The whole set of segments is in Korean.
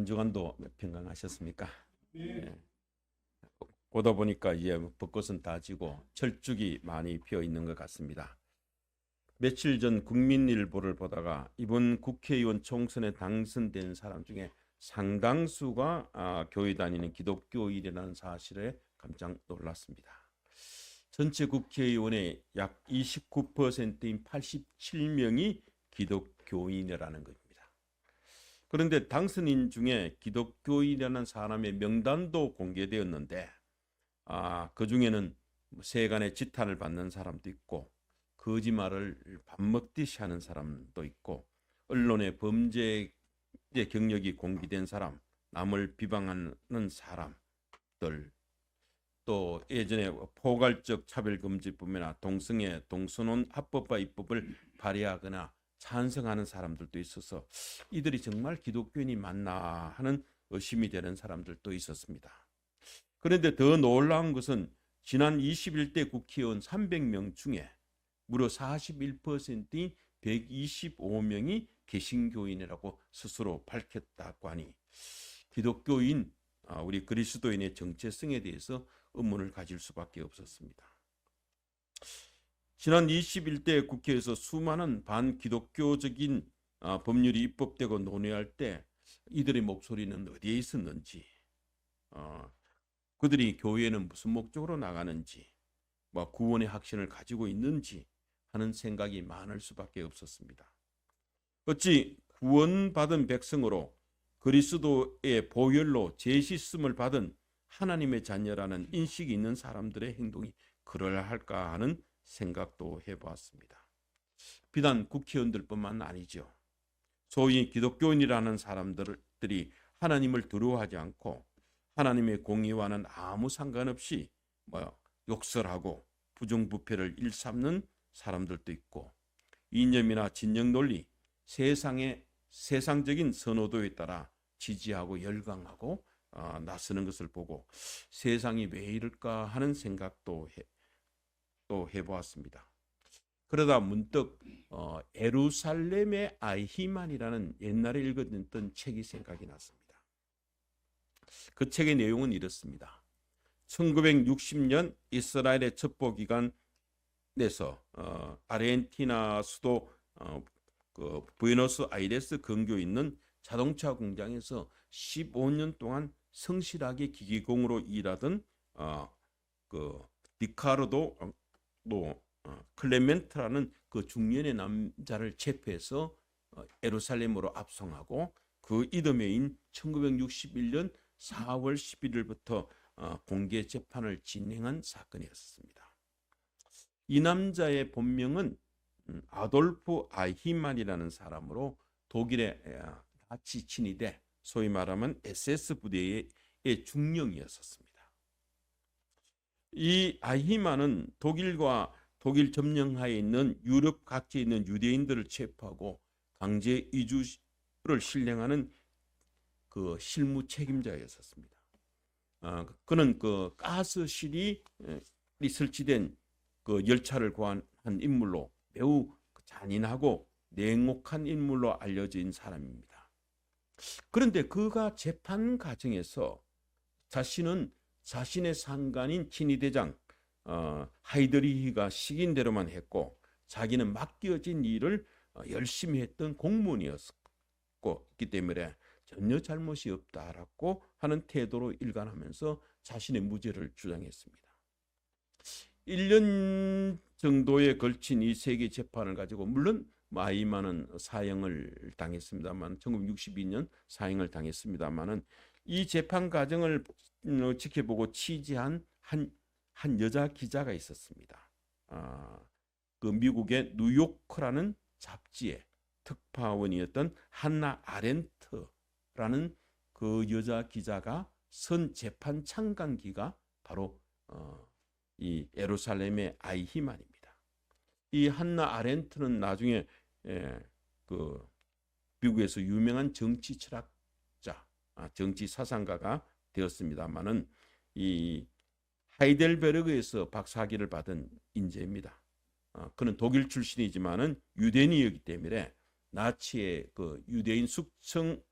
한 주간도 평강하셨습니까? 네. 오다 보니까 이제 벚꽃은 다 지고 철쭉이 많이 피어 있는 것 같습니다. 며칠 전 국민일보를 보다가 이번 국회의원 총선에 당선된 사람 중에 상당수가 아, 교회 다니는 기독교인이라는 사실에 깜짝 놀랐습니다. 전체 국회의원의 약 29%인 87명이 기독교인이라는 겁니다. 그런데 당선인 중에 기독교인이라는 사람의 명단도 공개되었는데 아, 그 중에는 세간의 지탄을 받는 사람도 있고 거짓말을 밥 먹듯이 하는 사람도 있고 언론의 범죄 경력이 공개된 사람, 남을 비방하는 사람들 또 예전에 포괄적 차별금지법이나 동성애, 동선혼 합법화 입법을 발의하거나 찬성하는 사람들도 있어서 이들이 정말 기독교인이 맞나 하는 의심이 되는 사람들도 있었습니다. 그런데 더 놀라운 것은 지난 21대 국회의원 300명 중에 무려 41%인 125명이 개신교인이라고 스스로 밝혔다고 하니 기독교인 아, 우리 그리스도인의 정체성에 대해서 의문을 가질 수밖에 없었습니다. 지난 21대 국회에서 수많은 반기독교적인 아, 법률이 입법되고 논의할 때 이들의 목소리는 어디에 있었는지, 어, 그들이 교회에는 무슨 목적으로 나가는지, 뭐 구원의 확신을 가지고 있는지 하는 생각이 많을 수밖에 없었습니다. 어찌 구원받은 백성으로 그리스도의 보혈로 제시씀을 받은 하나님의 자녀라는 인식이 있는 사람들의 행동이 그러할까 하는 생각도 해보았습니다. 비단 국회의원들뿐만 아니죠. 소위 기독교인이라는 사람들이 하나님을 두려워하지 않고 하나님의 공의와는 아무 상관없이 뭐 욕설하고 부정부패를 일삼는 사람들도 있고 이념이나 진영 논리, 세상의 세상적인 선호도에 따라 지지하고 열광하고 어, 나서는 것을 보고 세상이 왜 이럴까 하는 생각도 해, 또 해보았습니다. 그러다 문득 어, 에루살렘의 아이히만이라는 옛날에 읽었던 책이 생각이 났습니다. 그 책의 내용은 이렇습니다. 1960년 이스라엘의 첩보 기간에서 어, 아르헨티나 수도 어, 그 부에노스 아이레스 근교 있는 자동차 공장에서 15년 동안 성실하게 기계공으로 일하던 어, 그 리카르도 또 어, 클레멘트라는 그 중년의 남자를 체포해서 어, 에루살렘으로 압송하고 그 이듬해인 1961년 4월 11일부터 어, 공개 재판을 진행한 사건이었습니다. 이 남자의 본명은 음, 아돌프 아히만이라는 사람으로 독일에 같이 친위돼 소위 말하면 SS 부대의 중령이었었습니다. 이 아히만은 독일과 독일 점령하에 있는 유럽 각지에 있는 유대인들을 체포하고 강제 이주를 실행하는 그 실무 책임자였었습니다. 아, 그는 그 가스실이 설치된 그 열차를 구한 인물로 매우 잔인하고 냉혹한 인물로 알려진 사람입니다. 그런데 그가 재판 과정에서 자신은 자신의 상관인 친위대장 어, 하이드리히가 시킨 대로만 했고 자기는 맡겨진 일을 어, 열심히 했던 공무원이었고 기 때문에 전혀 잘못이 없다라고 하는 태도로 일관하면서 자신의 무죄를 주장했습니다. 1년 정도에 걸친 이 세계 재판을 가지고 물론 마이만은 사형을 당했습니다만 1962년 사형을 당했습니다만은 이 재판 과정을 어, 지켜보고 취재한 한, 한 여자 기자가 있었습니다. 아, 그 미국의 뉴요커라는 잡지의 특파원이었던 한나 아렌트라는 그 여자 기자가 선 재판 참관기가 바로 어, 이 에루살렘의 아이히만입니다. 이 한나 아렌트는 나중에 예, 그 미국에서 유명한 정치 철학자, 아, 정치 사상가가 되었습니다만은 이 하이델베르그에서 박사학위를 받은 인재입니다. 어, 그는 독일 출신이지만은 유대인이었기 때문에 나치의 그 유대인 숙청에서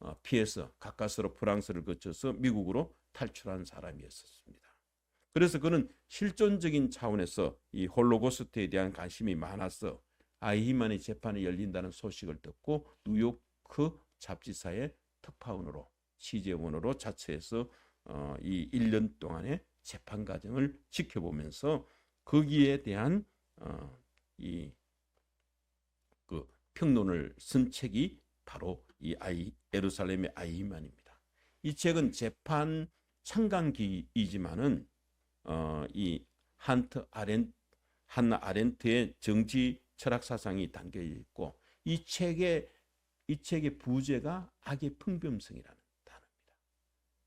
어, 피해서 가까스로 프랑스를 거쳐서 미국으로 탈출한 사람이었습니다. 그래서 그는 실존적인 차원에서 이 홀로코스트에 대한 관심이 많아서 아이히만의 재판이 열린다는 소식을 듣고 뉴요크 잡지사의 특파원으로 취재원으로 자처해서 어, 이 1년 동안의 재판 과정을 지켜보면서 거기에 대한 어, 이그 평론을 쓴 책이 바로 이 아이 예루살렘의 아이히만입니다. 이 책은 재판 창간기이지만은 어, 이 한트 아렌 한나 아렌트의 정치 철학 사상이 담겨 있고 이 책의 이 책의 부제가 악의 평범성이라는 단어입니다.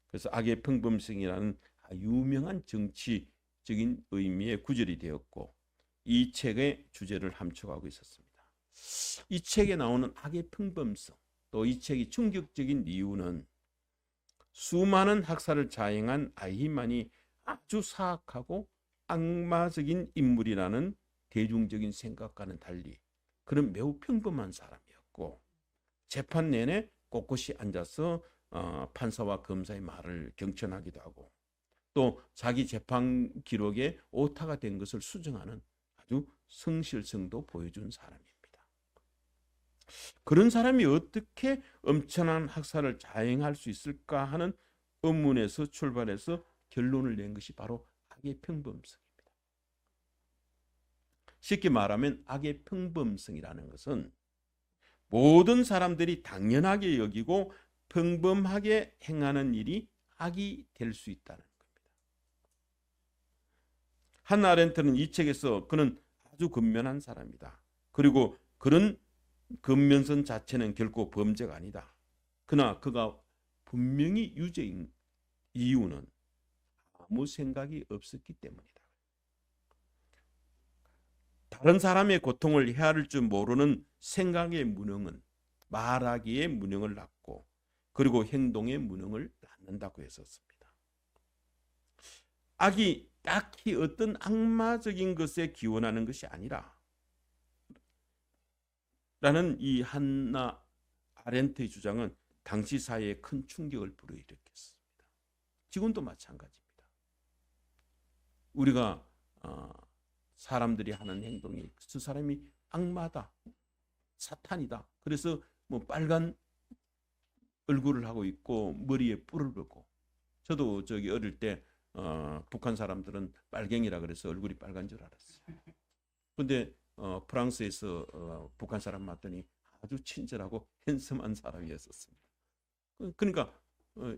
그래서 악의 평범성이라는 유명한 정치적인 의미의 구절이 되었고 이 책의 주제를 함축하고 있었습니다. 이 책에 나오는 악의 평범성 또 이 책이 충격적인 이유는 수많은 학살을 자행한 아이만이 아주 사악하고 악마적인 인물이라는 대중적인 생각과는 달리 그는 매우 평범한 사람이었고 재판 내내 꼿꼿이 앉아서 어, 판사와 검사의 말을 경청하기도 하고 또 자기 재판 기록에 오타가 된 것을 수정하는 아주 성실성도 보여준 사람입니다. 그런 사람이 어떻게 엄청난 학살을 자행할 수 있을까 하는 의문에서 출발해서 결론을 낸 것이 바로 악의 평범성입니다. 쉽게 말하면 악의 평범성이라는 것은 모든 사람들이 당연하게 여기고 평범하게 행하는 일이 악이 될 수 있다는 겁니다. 한나 아렌트는 이 책에서 그는 아주 근면한 사람이다. 그리고 그런 근면성 자체는 결코 범죄가 아니다. 그러나 그가 분명히 유죄인 이유는 아무 생각이 없었기 때문이다. 다른 사람의 고통을 헤아릴 줄 모르는 생각의 무능은 말하기에 무능을 낳고 그리고 행동의 무능을 낳는다고 했었습니다. 악이 딱히 어떤 악마적인 것에 기원하는 것이 아니라 라는 이 한나 아렌트의 주장은 당시 사회에 큰 충격을 불어일으켰습니다. 지금도 마찬가지입니다. 우리가 어, 사람들이 하는 행동이 그 사람이 악마다, 사탄이다. 그래서 뭐 빨간 얼굴을 하고 있고 머리에 뿔을 벗고 저도 저기 어릴 때 어, 북한 사람들은 빨갱이라 그래서 얼굴이 빨간 줄 알았어요. 근데 어, 프랑스에서 어, 북한 사람 맞더니 아주 친절하고 핸섬한 사람이었었습니다. 그, 그러니까 어,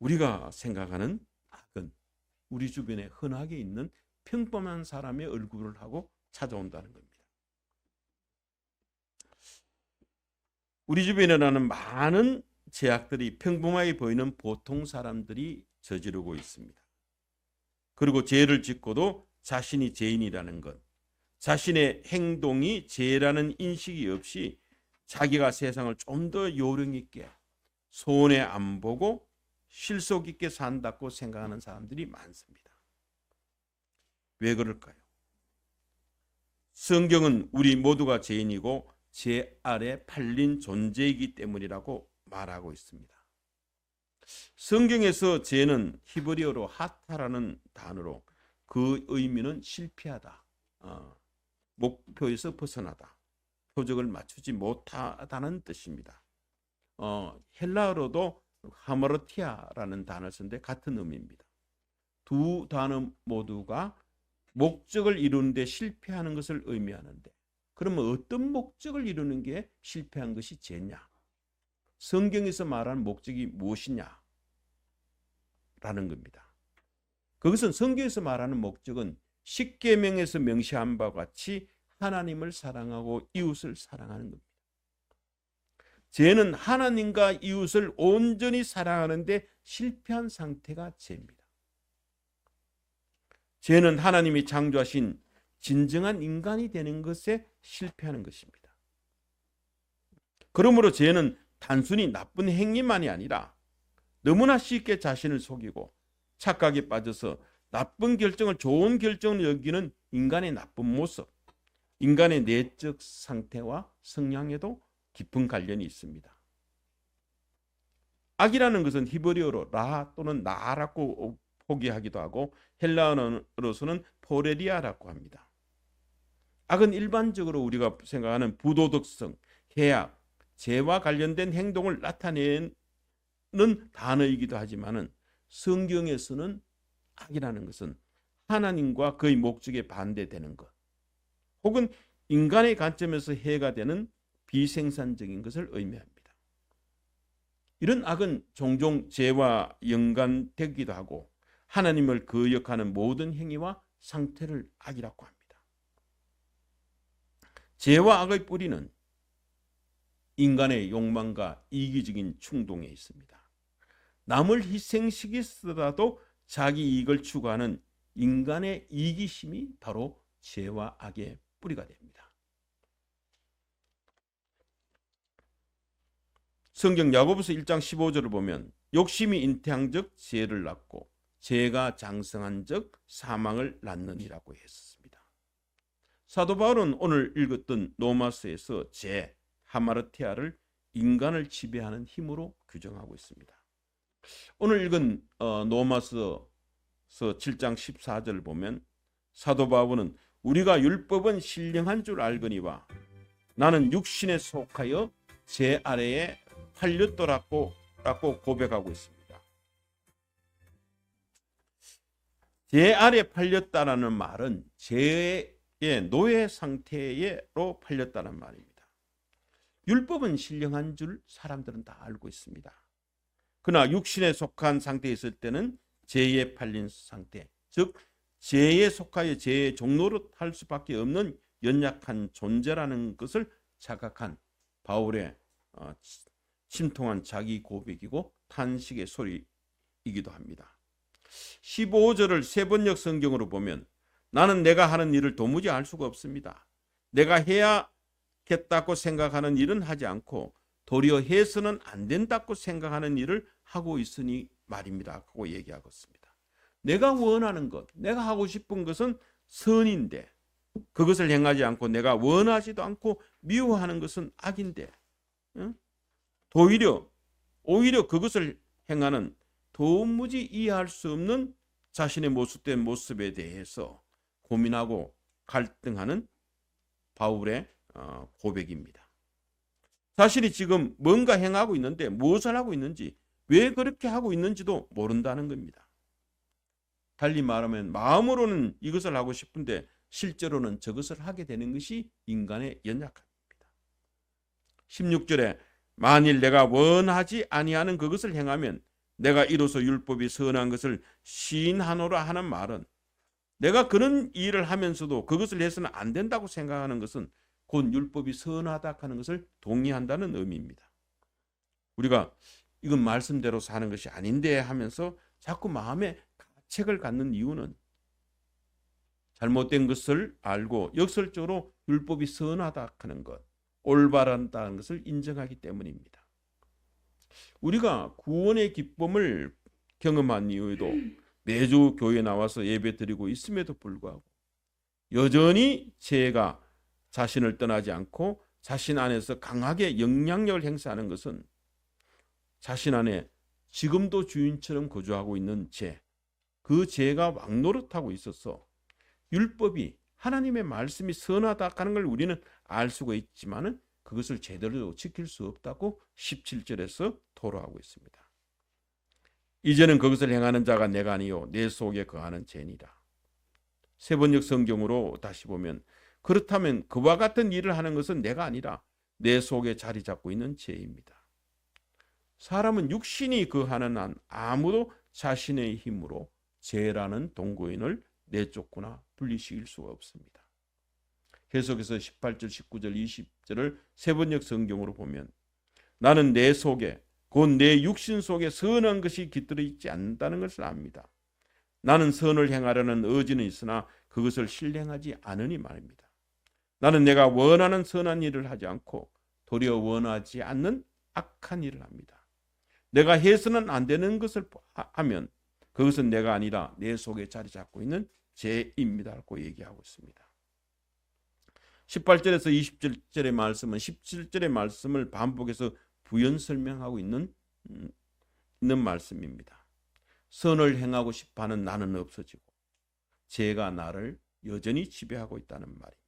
우리가 생각하는 악은 우리 주변에 흔하게 있는 평범한 사람의 얼굴을 하고 찾아온다는 겁니다. 우리 주변에 나는 많은 제약들이 평범하게 보이는 보통 사람들이 저지르고 있습니다. 그리고 죄를 짓고도 자신이 죄인이라는 것, 자신의 행동이 죄라는 인식이 없이 자기가 세상을 좀 더 요령 있게 손해 안 보고 실속 있게 산다고 생각하는 사람들이 많습니다. 왜 그럴까요? 성경은 우리 모두가 죄인이고 죄 아래 팔린 존재이기 때문이라고 말하고 있습니다. 성경에서 죄는 히브리어로 하타라는 단어로 그 의미는 실패하다, 어, 목표에서 벗어나다, 표적을 맞추지 못하다는 뜻입니다. 어, 헬라어로도 하머르티아라는 단어를 쓰는데 같은 의미입니다. 두 단어 모두가 목적을 이루는데 실패하는 것을 의미하는데 그러면 어떤 목적을 이루는 게 실패한 것이 죄냐? 성경에서 말하는 목적이 무엇이냐? 라는 겁니다. 그것은 성경에서 말하는 목적은 십계명에서 명시한 바와 같이 하나님을 사랑하고 이웃을 사랑하는 겁니다. 죄는 하나님과 이웃을 온전히 사랑하는데 실패한 상태가 죄입니다. 죄는 하나님이 창조하신 진정한 인간이 되는 것에 실패하는 것입니다. 그러므로 죄는 단순히 나쁜 행위만이 아니라 너무나 쉽게 자신을 속이고 착각에 빠져서 나쁜 결정을 좋은 결정을 여기는 인간의 나쁜 모습, 인간의 내적 상태와 성향에도 깊은 관련이 있습니다. 악이라는 것은 히브리어로 라 또는 나라고 포기하기도 하고 헬라어로서는 포레리아라고 합니다. 악은 일반적으로 우리가 생각하는 부도덕성, 해악, 죄와 관련된 행동을 나타내는 단어이기도 하지만은 성경에서는 악이라는 것은 하나님과 그의 목적에 반대되는 것, 혹은 인간의 관점에서 해가 되는 비생산적인 것을 의미합니다. 이런 악은 종종 죄와 연관되기도 하고 하나님을 거역하는 모든 행위와 상태를 악이라고 합니다. 죄와 악의 뿌리는 인간의 욕망과 이기적인 충동에 있습니다. 남을 희생시키더라도 자기 이익을 추구하는 인간의 이기심이 바로 죄와 악의 뿌리가 됩니다. 성경 야고보서 1장 15절을 보면 욕심이 잉태한즉 죄를 낳고 죄가 장성한즉 사망을 낳느니라고 했습니다. 사도 바울은 오늘 읽었던 로마서에서 죄 하마르티아를 인간을 지배하는 힘으로 규정하고 있습니다. 오늘 읽은 어, 로마서 7장 14절을 보면 사도 바울은 우리가 율법은 신령한 줄 알거니와 나는 육신에 속하여 제 아래에 팔렸더라고 라고 고백하고 있습니다. 제 아래 팔렸다라는 말은 죄의 노예 상태로 팔렸다는 말입니다. 율법은 신령한 줄 사람들은 다 알고 있습니다. 그러나 육신에 속한 상태에 있을 때는 죄에 팔린 상태, 즉 죄에 속하여 죄의 종로로 할 수밖에 없는 연약한 존재라는 것을 자각한 바울의 어, 심통한 자기 고백이고 탄식의 소리이기도 합니다. 15절을 세번역 성경으로 보면 나는 내가 하는 일을 도무지 알 수가 없습니다. 내가 해야겠다고 생각하는 일은 하지 않고 도리어 해서는 안 된다고 생각하는 일을 하고 있으니 말입니다. 하고 얘기하고 있습니다. 내가 원하는 것, 내가 하고 싶은 것은 선인데 그것을 행하지 않고 내가 원하지도 않고 미워하는 것은 악인데 응? 도리어 오히려 그것을 행하는 도무지 이해할 수 없는 자신의 모습된 모습에 대해서 고민하고 갈등하는 바울의 어, 고백입니다. 자신이 지금 뭔가 행하고 있는데 무엇을 하고 있는지 왜 그렇게 하고 있는지도 모른다는 겁니다. 달리 말하면 마음으로는 이것을 하고 싶은데 실제로는 저것을 하게 되는 것이 인간의 연약함입니다. 16절에 만일 내가 원하지 아니하는 그것을 행하면 내가 이로써 율법이 선한 것을 시인하노라 하는 말은 내가 그런 일을 하면서도 그것을 해서는 안 된다고 생각하는 것은 곧 율법이 선하다 하는 것을 동의한다는 의미입니다. 우리가 이건 말씀대로 사는 것이 아닌데 하면서 자꾸 마음에 가책을 갖는 이유는 잘못된 것을 알고 역설적으로 율법이 선하다 하는 것, 올바른다는 것을 인정하기 때문입니다. 우리가 구원의 기쁨을 경험한 이후에도 매주 교회 나와서 예배 드리고 있음에도 불구하고 여전히 죄가 자신을 떠나지 않고 자신 안에서 강하게 영향력을 행사하는 것은 자신 안에 지금도 주인처럼 거주하고 있는 죄, 그 죄가 왕노릇하고 있어서 율법이 하나님의 말씀이 선하다 하는 걸 우리는 알 수가 있지만은 그것을 제대로 지킬 수 없다고 17절에서 토로하고 있습니다. 이제는 그것을 행하는 자가 내가 아니요 내 속에 거하는 죄니라. 세번역 성경으로 다시 보면 그렇다면 그와 같은 일을 하는 것은 내가 아니라 내 속에 자리 잡고 있는 죄입니다. 사람은 육신이 그하는 한 아무도 자신의 힘으로 죄라는 동거인을 내쫓거나 분리시킬 수가 없습니다. 계속해서 18절, 19절, 20절을 세번역 성경으로 보면 나는 내 속에 곧 내 육신 속에 선한 것이 깃들어 있지 않는다는 것을 압니다. 나는 선을 행하려는 의지는 있으나 그것을 실행하지 않으니 말입니다. 나는 내가 원하는 선한 일을 하지 않고 도리어 원하지 않는 악한 일을 합니다. 내가 해서는 안 되는 것을 하면 그것은 내가 아니라 내 속에 자리 잡고 있는 죄입니다라고 얘기하고 있습니다. 18절에서 20절의 말씀은 17절의 말씀을 반복해서 부연 설명하고 있는 음, 있는 말씀입니다. 선을 행하고 싶어 하는 나는 없어지고 죄가 나를 여전히 지배하고 있다는 말입니다.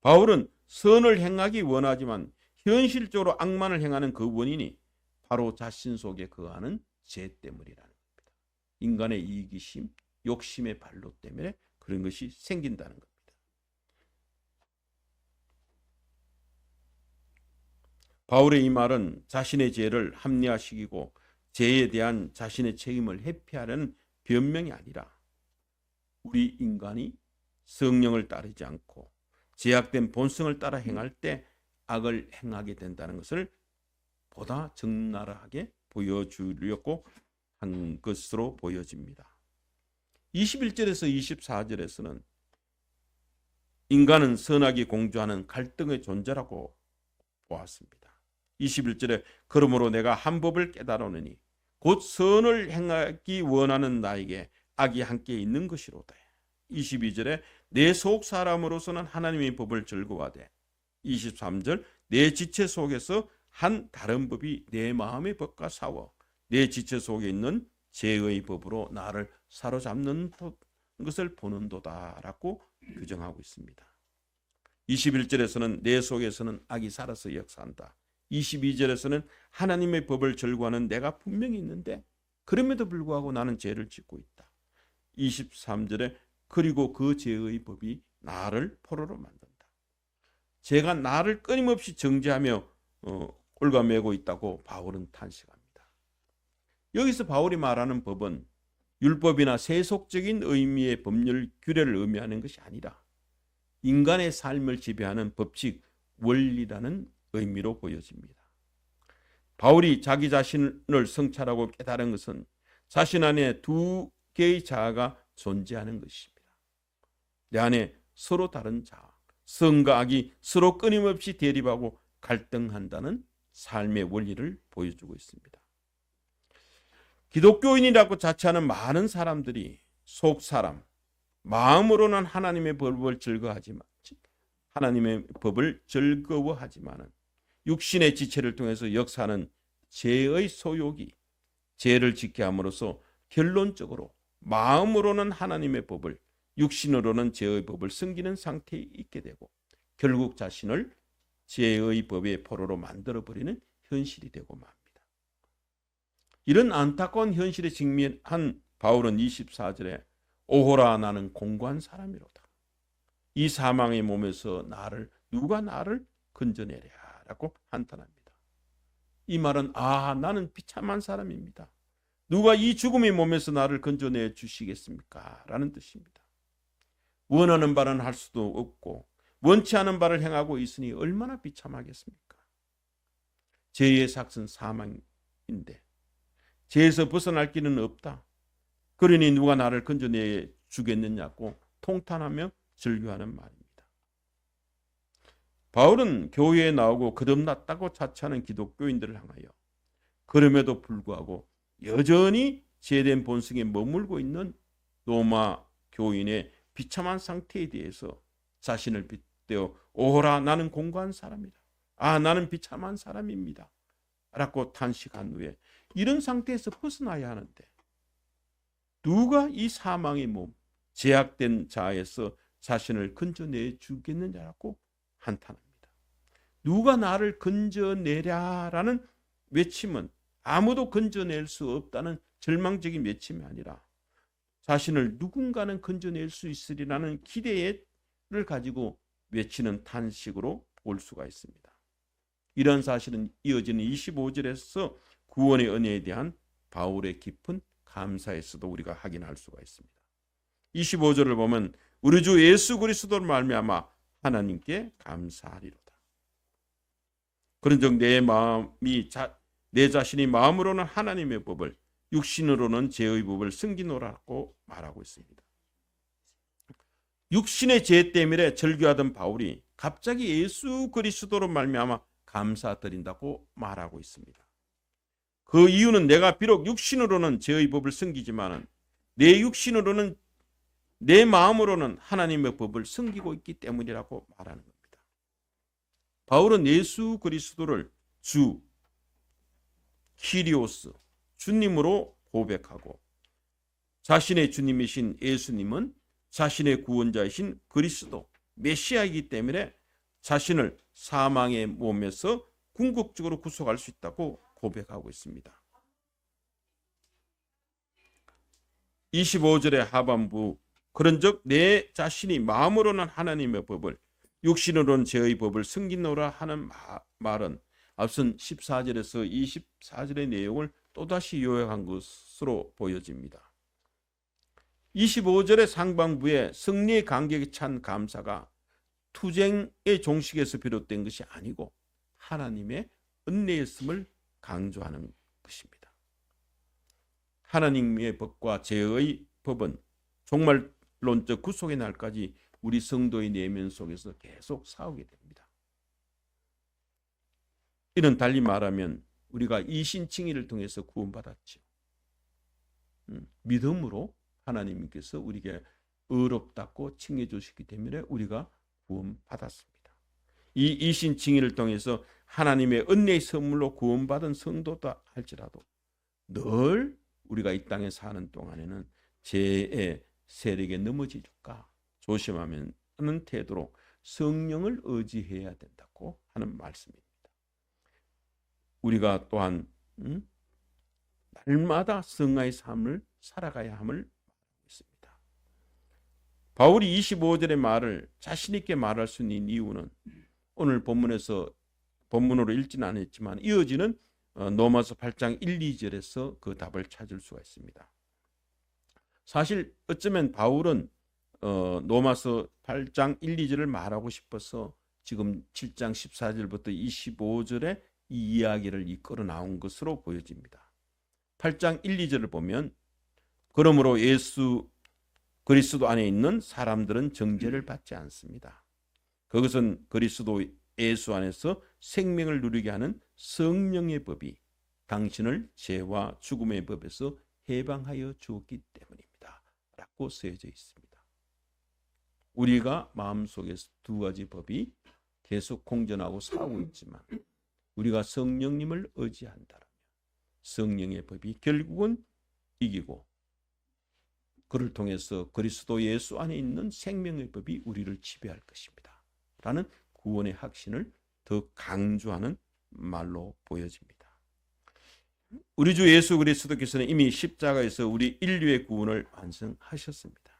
바울은 선을 행하기 원하지만 현실적으로 악만을 행하는 그 원인이 바로 자신 속에 거하는 죄 때문이라는 겁니다. 인간의 이기심, 욕심의 발로 때문에 그런 것이 생긴다는 겁니다. 바울의 이 말은 자신의 죄를 합리화시키고 죄에 대한 자신의 책임을 회피하려는 변명이 아니라 우리 인간이 성령을 따르지 않고 제약된 본성을 따라 행할 때 악을 행하게 된다는 것을 보다 적나라하게 보여주려고 한 것으로 보여집니다. 21절에서 24절에서는 인간은 선악이 공조하는 갈등의 존재라고 보았습니다. 21절에 그러므로 내가 한 법을 깨달으니 곧 선을 행하기 원하는 나에게 악이 함께 있는 것이로다. 22절에 내 속 사람으로서는 하나님의 법을 즐거워하되 23절 내 지체 속에서 한 다른 법이 내 마음의 법과 싸워 내 지체 속에 있는 죄의 법으로 나를 사로잡는 것을 보는도다라고 규정하고 있습니다. 21절에서는 내 속에서는 악이 살아서 역사한다. 22절에서는 하나님의 법을 절구하는 내가 분명히 있는데 그럼에도 불구하고 나는 죄를 짓고 있다. 23절에 그리고 그 죄의 법이 나를 포로로 만든다. 죄가 나를 끊임없이 정죄하며 어, 꼴가매고 있다고 바울은 탄식합니다. 여기서 바울이 말하는 법은 율법이나 세속적인 의미의 법률 규례를 의미하는 것이 아니라 인간의 삶을 지배하는 법칙, 원리라는 의미로 보여집니다. 바울이 자기 자신을 성찰하고 깨달은 것은 자신 안에 두 개의 자아가 존재하는 것입니다. 내 안에 서로 다른 자아, 성과 악이 서로 끊임없이 대립하고 갈등한다는 삶의 원리를 보여주고 있습니다. 기독교인이라고 자처하는 많은 사람들이 속 사람, 마음으로는 하나님의 법을 즐거하지만 하나님의 법을 즐거워하지만은 육신의 지체를 통해서 역사하는 죄의 소욕이 죄를 짓게 함으로써 결론적으로 마음으로는 하나님의 법을 육신으로는 죄의 법을 숨기는 상태에 있게 되고 결국 자신을 죄의 법의 포로로 만들어 버리는 현실이 되고 맙니다. 이런 안타까운 현실에 직면한 바울은 24절에 오호라 나는 공고한 사람이로다. 이 사망의 몸에서 나를 누가 나를 건져내랴 라고 한탄합니다. 이 말은 아 나는 비참한 사람입니다. 누가 이 죽음의 몸에서 나를 건져내 주시겠습니까? 라는 뜻입니다. 원하는 바는 할 수도 없고 원치 않은 바를 행하고 있으니 얼마나 비참하겠습니까? 죄의 삭은 사망인데 죄에서 벗어날 길은 없다. 그러니 누가 나를 건져내 주겠느냐고 통탄하며 절규하는 말입니다. 바울은 교회에 나오고 거듭났다고 자처하는 기독교인들을 향하여 그럼에도 불구하고 여전히 죄된 본성에 머물고 있는 로마 교인의 비참한 상태에 대해서 자신을 빗대어 오호라 나는 공고한 사람이다. 아 나는 비참한 사람입니다. 라고 탄식한 후에 이런 상태에서 벗어나야 하는데 누가 이 사망의 몸 제약된 자에서 자신을 건져내 주겠느냐라고 한탄합니다. 누가 나를 건져내랴라는 외침은 아무도 건져낼 수 없다는 절망적인 외침이 아니라 자신을 누군가는 건져낼 수 있으리라는 기대를 가지고 외치는 탄식으로 볼 수가 있습니다. 이런 사실은 이어지는 25절에서 구원의 은혜에 대한 바울의 깊은 감사에서도 우리가 확인할 수가 있습니다. 25절을 보면 우리 주 예수 그리스도를 말미암아 하나님께 감사하리로다. 그런즉 내 마음이 자, 내 자신이 마음으로는 하나님의 법을 육신으로는 죄의 법을 승기노라고 말하고 있습니다. 육신의 죄 때문에 절규하던 바울이 갑자기 예수 그리스도로 말미암아 감사드린다고 말하고 있습니다. 그 이유는 내가 비록 육신으로는 죄의 법을 숨기지만은 내 육신으로는 내 마음으로는 하나님의 법을 숨기고 있기 때문이라고 말하는 겁니다. 바울은 예수 그리스도를 주 키리오스 주님으로 고백하고 자신의 주님이신 예수님은 자신의 구원자이신 그리스도 메시아이기 때문에 자신을 사망의 몸에서 궁극적으로 구속할 수 있다고 고백하고 있습니다. 25절의 하반부 그런즉 내 자신이 마음으로는 하나님의 법을 육신으로는 죄의 법을 승기노라 하는 말은 앞선 14절에서 24절의 내용을 또다시 요약한 것으로 보여집니다. 25절의 상반부에 승리의 간격이 찬 감사가 투쟁의 종식에서 비롯된 것이 아니고 하나님의 은혜였음을 강조하는 것입니다. 하나님의 법과 죄의 법은 종말론적 구속의 날까지 우리 성도의 내면 속에서 계속 싸우게 됩니다. 이런 달리 말하면 우리가 이신칭의를 통해서 구원받았죠. 음, 믿음으로 하나님께서 우리에게 의롭다고 칭해 주시기 때문에 우리가 구원받았습니다. 이 이신칭의를 통해서 하나님의 은혜의 선물로 구원받은 성도다 할지라도 늘 우리가 이 땅에 사는 동안에는 죄의 세력에 넘어질까 조심하면 하는 태도로 성령을 의지해야 된다고 하는 말씀입니다. 우리가 또한 음? 날마다 성화의 삶을 살아가야 함을 있습니다. 바울이 25절의 말을 자신 있게 말할 수 있는 이유는 오늘 본문에서 본문으로 읽지는 않았지만 이어지는 어, 노마서 8장 1, 2절에서 그 답을 찾을 수가 있습니다. 사실 어쩌면 바울은 어, 노마서 8장 1, 2절을 말하고 싶어서 지금 7장 14절부터 25절에 이 이야기를 이끌어 나온 것으로 보여집니다. 8장 1, 2절을 보면 그러므로 예수 그리스도 안에 있는 사람들은 정죄를 받지 않습니다. 그것은 그리스도 예수 안에서 생명을 누리게 하는 성령의 법이 당신을 죄와 죽음의 법에서 해방하여 주었기 때문입니다. 라고 쓰여져 있습니다. 우리가 마음속에서 두 가지 법이 계속 공전하고 싸우고 있지만 우리가 성령님을 의지한다면 성령의 법이 결국은 이기고 그를 통해서 그리스도 예수 안에 있는 생명의 법이 우리를 지배할 것입니다. 라는 구원의 확신을 더 강조하는 말로 보여집니다. 우리 주 예수 그리스도께서는 이미 십자가에서 우리 인류의 구원을 완성하셨습니다.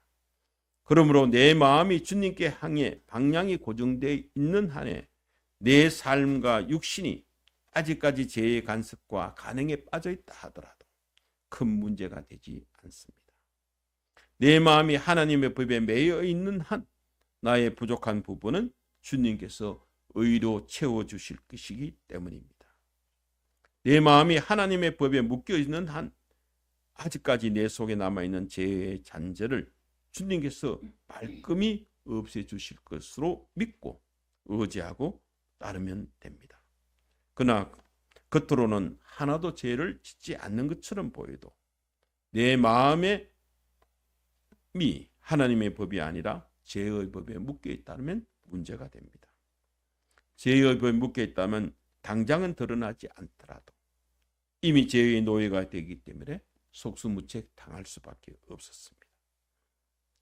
그러므로 내 마음이 주님께 향해 방향이 고정되어 있는 한에 내 삶과 육신이 아직까지 죄의 간섭과 간행에 빠져 있다 하더라도 큰 문제가 되지 않습니다. 내 마음이 하나님의 법에 매여 있는 한 나의 부족한 부분은 주님께서 의로 채워 주실 것이기 때문입니다. 내 마음이 하나님의 법에 묶여 있는 한 아직까지 내 속에 남아 있는 죄의 잔재를 주님께서 말끔히 없애 주실 것으로 믿고 의지하고 따르면 됩니다. 그러나 겉으로는 하나도 죄를 짓지 않는 것처럼 보여도 내 마음의 미 하나님의 법이 아니라 죄의 법에 묶여 있다면 문제가 됩니다. 죄의 법에 묶여 있다면 당장은 드러나지 않더라도 이미 죄의 노예가 되기 때문에 속수무책 당할 수밖에 없었습니다.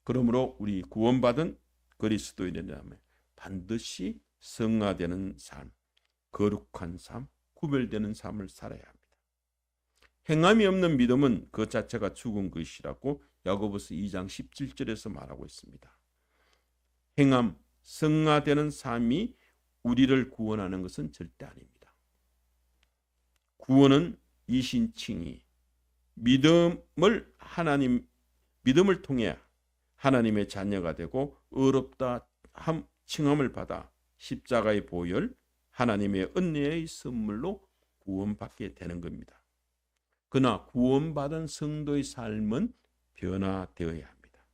그러므로 우리 구원받은 그리스도인이라면 반드시 성화되는 삶, 거룩한 삶, 구별되는 삶을 살아야 합니다. 행함이 없는 믿음은 그 자체가 죽은 것이라고 야고보서 2장 17절에서 말하고 있습니다. 행함, 성화되는 삶이 우리를 구원하는 것은 절대 아닙니다. 구원은 이신칭이 믿음을 하나님 믿음을 통해 하나님의 자녀가 되고 의롭다 함 칭함을 받아 십자가의 보혈 하나님의 은혜의 선물로 구원받게 되는 겁니다. 그러나 구원받은 성도의 삶은 변화되어야 합니다.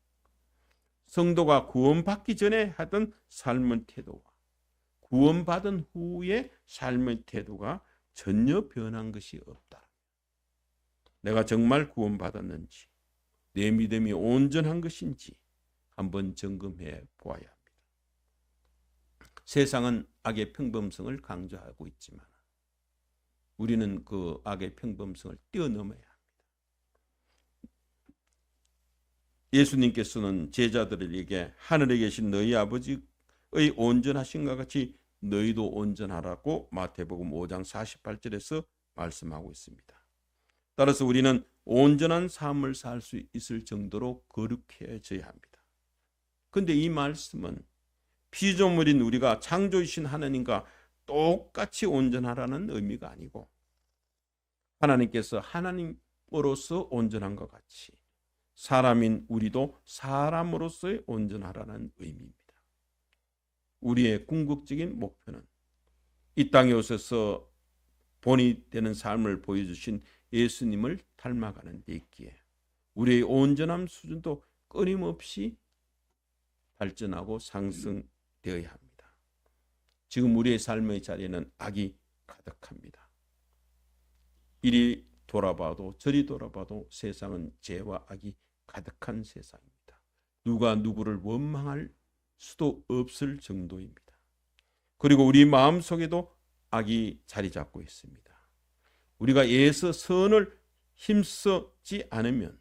성도가 구원받기 전에 하던 삶의 태도와 구원받은 후의 삶의 태도가 전혀 변한 것이 없다. 내가 정말 구원받았는지, 내 믿음이 온전한 것인지 한번 점검해 보아야 합니다. 세상은 악의 평범성을 강조하고 있지만 우리는 그 악의 평범성을 뛰어넘어야 합니다. 예수님께서는 제자들에게 하늘에 계신 너희 아버지의 온전하신가 같이 너희도 온전하라고 마태복음 5장 48절에서 말씀하고 있습니다. 따라서 우리는 온전한 삶을 살 수 있을 정도로 거룩해져야 합니다. 근데 이 말씀은 피조물인 우리가 창조이신 하나님과 똑같이 온전하라는 의미가 아니고 하나님께서 하나님으로서 온전한 것 같이 사람인 우리도 사람으로서의 온전하라는 의미입니다. 우리의 궁극적인 목표는 이 땅에 오셔서 본이 되는 삶을 보여주신 예수님을 닮아가는 데 있기에 우리의 온전함 수준도 끊임없이 발전하고 상승되어야 합니다. 지금 우리의 삶의 자리에는 악이 가득합니다. 이리 돌아봐도 저리 돌아봐도 세상은 죄와 악이 가득한 세상입니다. 누가 누구를 원망할 수도 없을 정도입니다. 그리고 우리 마음 속에도 악이 자리 잡고 있습니다. 우리가 예서 선을 힘쓰지 않으면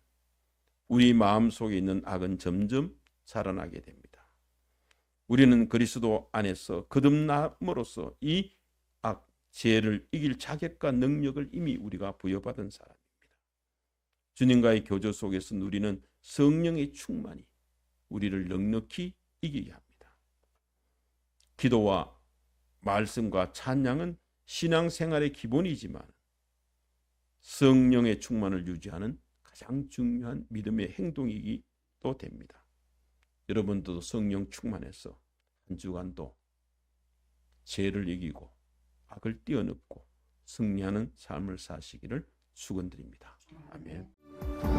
우리 마음 속에 있는 악은 점점 자라나게 됩니다. 우리는 그리스도 안에서 거듭남으로써 이 악, 죄를 이길 자격과 능력을 이미 우리가 부여받은 사람입니다. 주님과의 교제 속에서 누리는 성령의 충만이 우리를 넉넉히 이기게 합니다. 기도와 말씀과 찬양은 신앙생활의 기본이지만 성령의 충만을 유지하는 가장 중요한 믿음의 행동이기도 됩니다. 여러분들도 성령 충만해서 한 주간도 죄를 이기고 악을 뛰어넘고 승리하는 삶을 사시기를 축원드립니다. 아멘.